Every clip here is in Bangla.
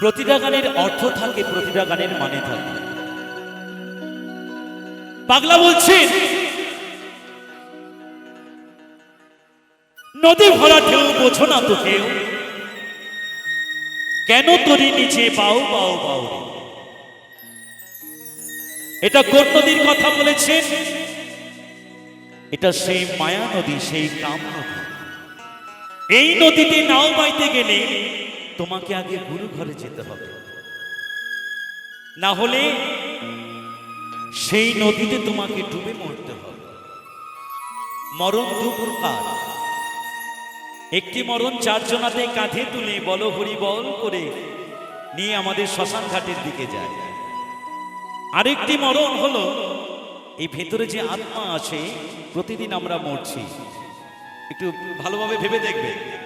প্রতিটা গানের অর্থ থাকে প্রতিটা গানের মানে থাকে। পাগলা বলছেন, নদী ভরা ঢেউ, বোঝো না তো কেউ কেন তরি নিচে পাও পাও পাও এটা কোন নদীর কথা বলেছেন? এটা সেই মায়া নদী, সেই কাম নদী। এই নদীতে নাও বাইতে গেলে তোমাকে আগে গুরু ঘরে যেতে হবে। না হলে সেই নদীতে তোমাকে ডুবে মরতে হবে। মরণ দু প্রকার একটি মরণ চারজনাতে কাঁধে তুলে বল, হরি, বল করে নিয়ে আমাদের শ্মশান ঘাটের দিকে যায়। আরেকটি মরণ হলো, এই ভেতরে যে আত্মা আছে, প্রতিদিন আমরা মরছি। একটু ভালোভাবে ভেবে দেখবে।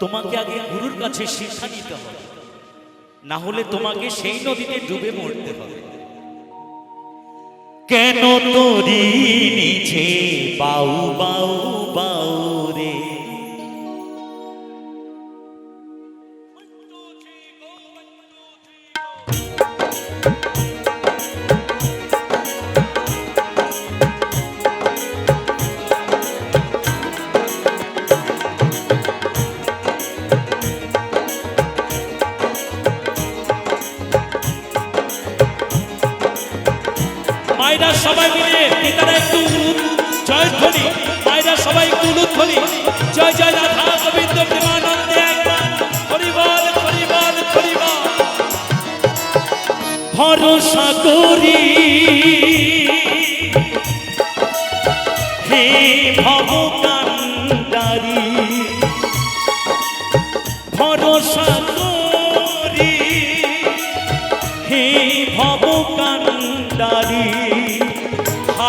তোমাকে আগে গুরুর কাছে শিক্ষা নিতে হবে। না হলে তোমাকে সেই নদীতে ডুবে মরতে হবে। কেন তোরি নিচে বাউ বাউ বাউ রে? মায়েরা সবাই মিলে নেতারা একটু জয় ধ্বনি। মায়েরা সবাই একটু ধ্বনি জয় জয় রাধা গোবিন্দ প্রেমানন্দে একবার। হরিবল হরিবল ভরসা করি। হে ভবকান্ডারি ভরসা করি। হে ভবকান্ডারি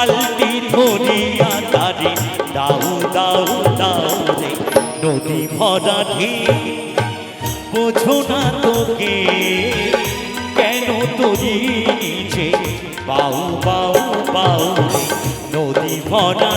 হালটি ধরিয়া তারি দাউ দাউ দাউ রে নদী ভরা বোঝো না তোকে কেন তরি নিচে? বাউ বাউ বাউ রে নদী ভরা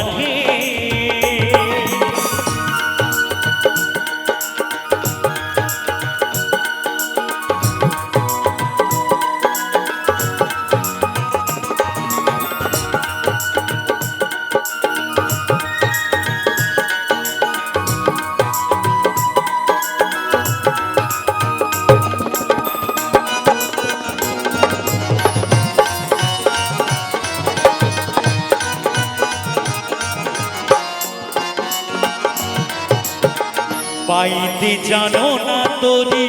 পাইতে জানো না তরি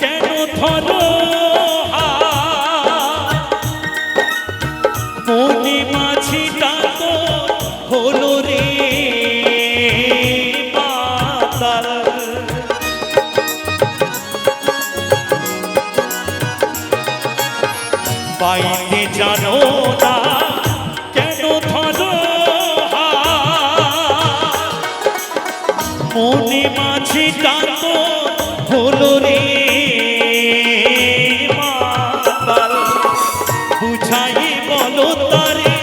কেন হাত? মনে জানো না মাঝে কাত হলো রে বুঝাই বলো তারে,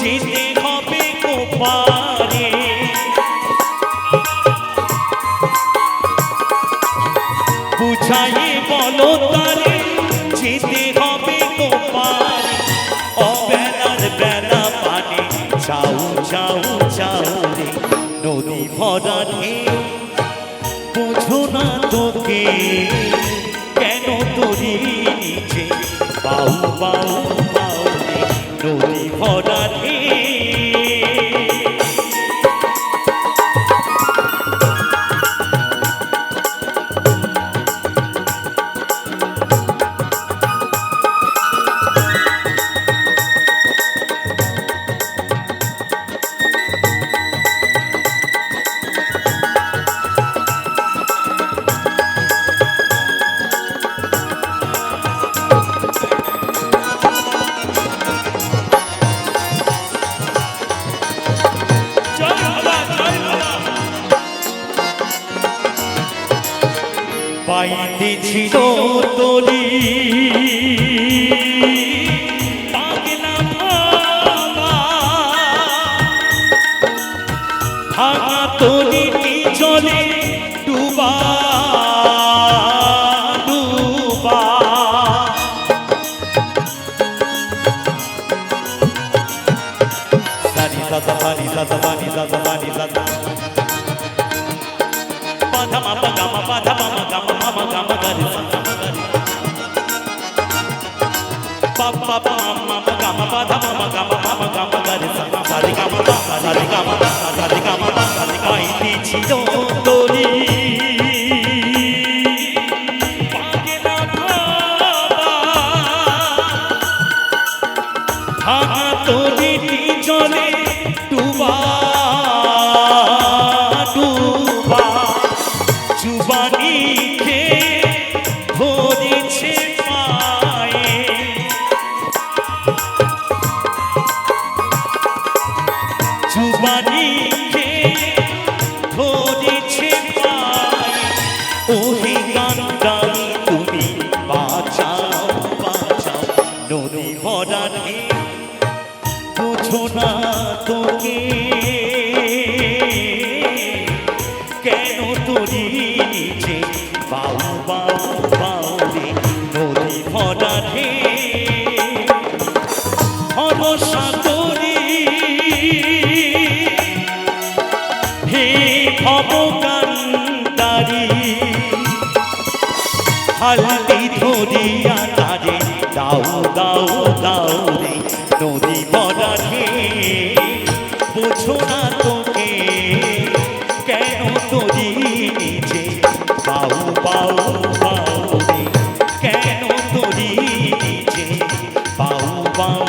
যেতে হবে কোপারে। বুঝাই বলো তারে, যেতে হবে কোপারে। অবেলার বেলা পানে, চাউ চাউ চাউ রে, নদী ভরা ঢেউ। তোকে কেন তোরি নিচে? বাউ বাউ বাউ নদী ভরা চিরতরী ছিল দরি থাকা তোর নদী ভরা বুঝো না তোকে। কেন তোরি নিচে বাউ বাউ বাউ রে নদী ভরা ঢে হে তোরি হে ভবকান্তারি হাল দাও রে নদী বরাধে বোঝো না তোকে, কেন তোরি নিচে? পাও পাও পাও কেন তোরি নিচে? পাও পাও